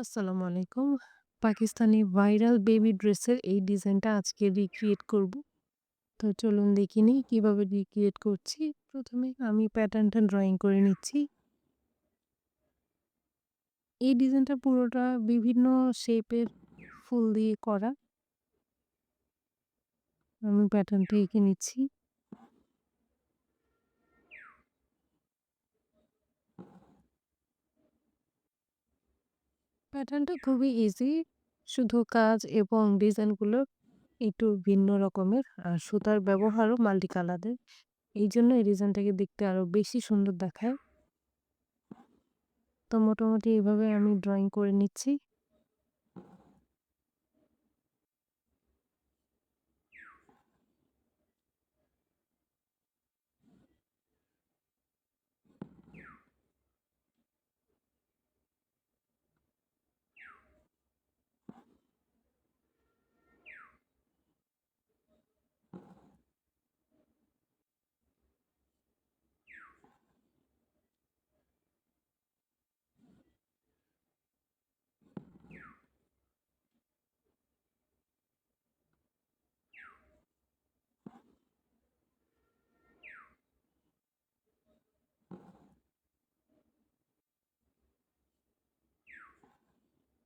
আসসালামু আলাইকুম। Pakistani viral baby ড্রেসের এই ডিজাইনটা আজকে রিক্রিয়েট করব। তো চলুন দেখে নিই কীভাবে রিক্রিয়েট করছি। প্রথমে আমি প্যাটার্নটা ড্রয়িং করে নিচ্ছি। এই ডিজাইনটা পুরোটা বিভিন্ন শেপের ফুল দিয়ে করা। আমি প্যাটার্নটা এঁকে নিচ্ছি। প্যাটার্নটা খুবই ইজি। শুধু কাজ এবং ডিজাইনগুলো একটু ভিন্ন রকমের। আর সুতার ব্যবহারও মাল্টি কালারের। এই জন্য এই ডিজাইনটাকে দেখতে আরও বেশি সুন্দর দেখায়। তো মোটামুটি এভাবে আমি ড্রয়িং করে নিচ্ছি।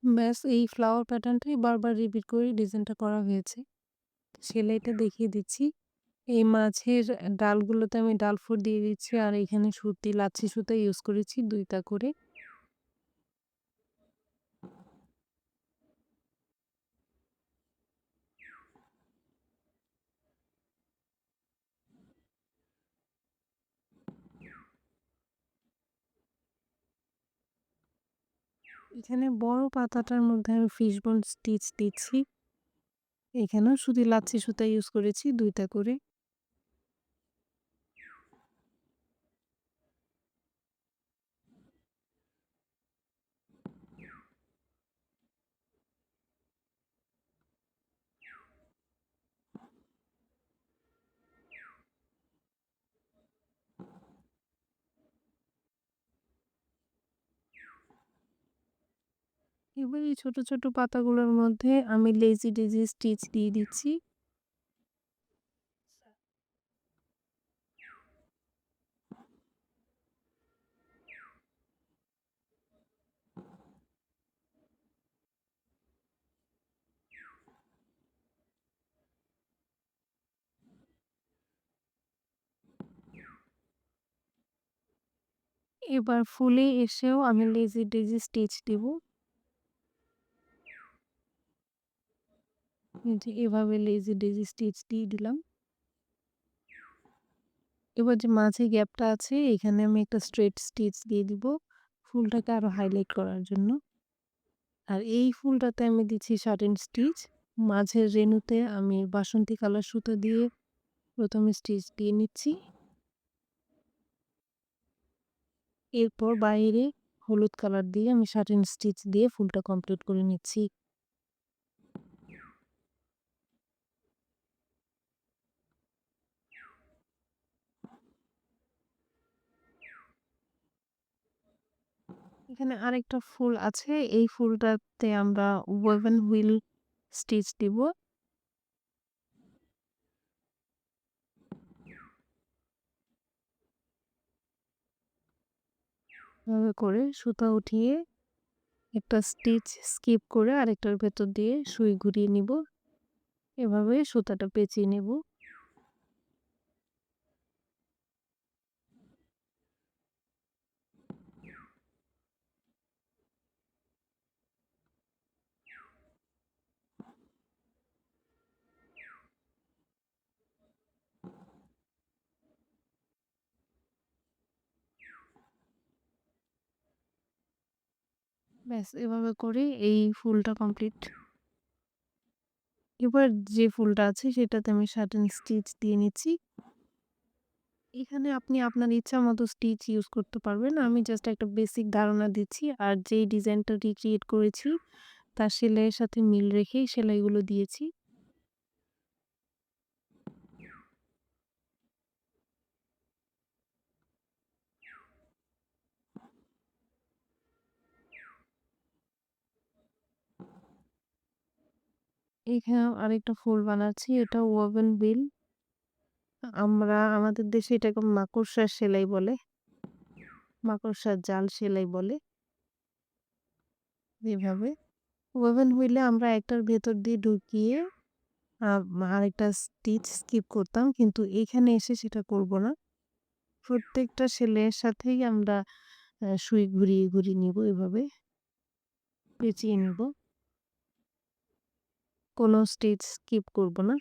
ব্যাস, এই ফ্লাওয়ার প্যাটার্নটাই বারবার রিপিট করে ডিজাইনটা করা হয়েছে। সেলাইটা দেখিয়ে দিচ্ছি। এই মাছের ডালগুলোতে আমি ডাল ফুট দিয়ে দিচ্ছি আর এখানে সুতি, লাচ্ছি সুতা ইউজ করেছি দুইটা করে। এখানে বড় পাতাটার মধ্যে আমি ফিশবোন স্টিচ দিচ্ছি। এখানেও শুধু লাচ্ছি সুতা ইউজ করেছি, দুইটা করে। এবার এই ছোট, ছোট পাতাগুলোর মধ্যে আমি লেজি ডেজি স্টিচ দিয়ে দিচ্ছি। এবার ফুলে এসেও আমি লেজি ডেজি স্টিচ দিব। এই যে এভাবে লেজি ডেজি স্টিচ দিয়ে দিলাম। এবার যে মাঝে গ্যাপটা আছে, এখানে আমি একটা স্ট্রেট স্টিচ দিয়ে দিব ফুলটাকে আরও হাইলাইট করার জন্য। আর এই ফুলটাতে আমি দিচ্ছি শার্টেন স্টিচ। মাঝের রেনুতে আমি বাসন্তী কালার সুতো দিয়ে প্রথমে স্টিচ দিয়ে নিচ্ছি। এরপর বাইরে হলুদ কালার দিয়ে আমি শার্টেন স্টিচ দিয়ে ফুলটা কমপ্লিট করে নিচ্ছি। এখানে আরেকটা ফুল আছে। এই ফুলটাতে আমরা ওয়েভেন হুইল স্টিচ দিব। করে সুতা উঠিয়ে একটা স্টিচ স্কিপ করে আরেকটার ভেতর দিয়ে সুই ঘুরিয়ে নিব। এভাবে সুতাটা পেঁচিয়ে নেব। ব্যাস, এভাবে করে এই ফুলটা কমপ্লিট। এবার যে ফুলটা আছে, সেটাতে আমি সাটেন স্টিচ দিয়ে নিচ্ছি। এখানে আপনি আপনার ইচ্ছা মতো স্টিচ ইউজ করতে পারবেন। আমি জাস্ট একটা বেসিক ধারণা দিচ্ছি। আর যেই ডিজাইনটা রিক্রিয়েট করেছি, তার সেলাইয়ের সাথে মিল রেখেই সেলাইগুলো দিয়েছি। এখানেও আরেকটা ফুল বানাচ্ছি। এটা ওভেন বিল। আমরা আমাদের দেশে এটাকে মাকড়সার সেলাই বলে। মাকড়সার জাল সেলাই বলে। এভাবে। ওভেন হুইলে আমরা একটার ভেতর দিয়ে ঢুকিয়ে আরেকটা স্টিচ স্কিপ করতাম। কিন্তু এখানে এসে সেটা করব না। প্রত্যেকটা সেলাইয়ের সাথেই আমরা সুই ঘুরিয়ে, ঘুরিয়ে নিব এভাবে। পেঁচিয়ে নিব। কোনো স্টিচ স্কিপ করব না।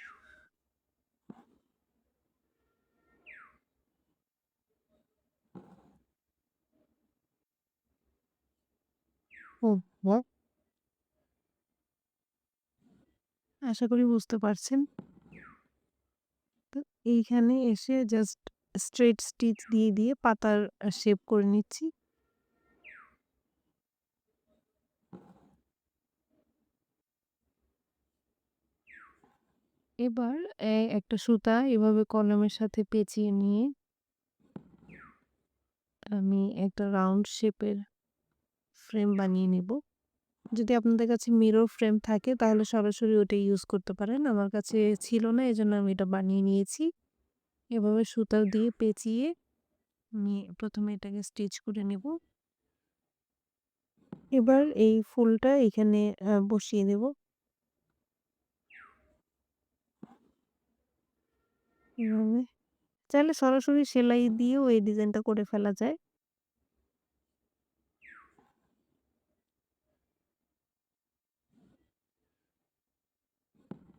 আশা করি বুঝতে পারছেন। তো এইখানে এসে জাস্ট স্ট্রেট স্টিচ দিয়ে, দিয়ে পাতার শেপ করে নিচ্ছি। এবার একটা সুতা এভাবে কলমের সাথে পেঁচিয়ে নিয়ে আমি একটা রাউন্ড শেপের ফ্রেম বানিয়ে নেব যদি আপনাদের কাছে মিরর ফ্রেম থাকে, তাহলে সরাসরি ওটা ইউজ করতে পারেন। আমার কাছে ছিল না, এজন্য আমি এটা বানিয়ে নিয়েছি। এভাবে সুতা দিয়ে পেঁচিয়ে আমি প্রথমে এটাকে স্টিচ করে নেব। এবার এই ফুলটা এখানে বসিয়ে দেব। এভাবে। চাইলে সরাসরি সেলাই দিয়েও এই ডিজাইনটা করে ফেলা যায়।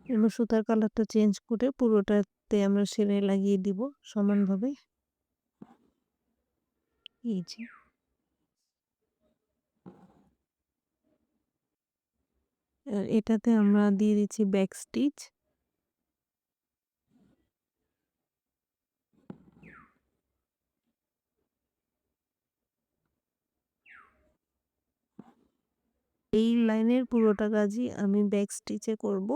এবার সুতার কালারটা চেঞ্জ করে পুরোটাতে আমরা সেলাই লাগিয়ে দিব সমানভাবে। এই যে। এটাতে আমরা দিয়ে দিচ্ছি ব্যাক স্টিচ। এই লাইনের পুরোটা কাজই আমি ব্যাক স্টিচে করব।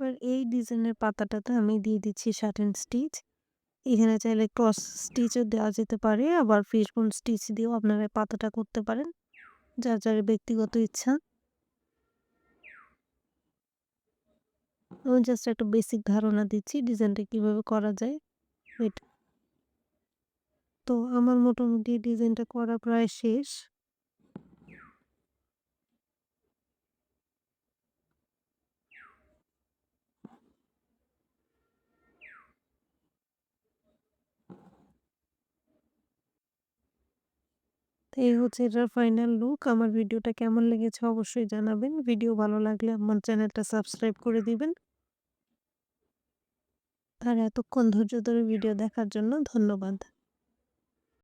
এবার এই ডিজাইনের পাতাটাতে আমি দিয়ে দিচ্ছি সাটেন স্টিচ। এখানে চাইলে ক্রস স্টিচও দেওয়া যেতে পারে আবার ফিশবোন স্টিচ দিয়েও আপনারা পাতাটা করতে পারেন। যার, যার ব্যক্তিগত ইচ্ছা। আমি জাস্ট একটা বেসিক ধারণা দিচ্ছি ডিজাইনটা কীভাবে করা যায়। এটা তো আমার মোটামুটি ডিজাইনটা করা প্রায় শেষ। তো এই হচ্ছে এটার ফাইনাল লুক। আমার ভিডিওটা কেমন লেগেছে অবশ্যই জানাবেন। ভিডিও ভালো লাগলে আমার চ্যানেলটা সাবস্ক্রাইব করে দিবেন। আর এতক্ষণ ধৈর্য ধরে ভিডিও দেখার জন্য ধন্যবাদ।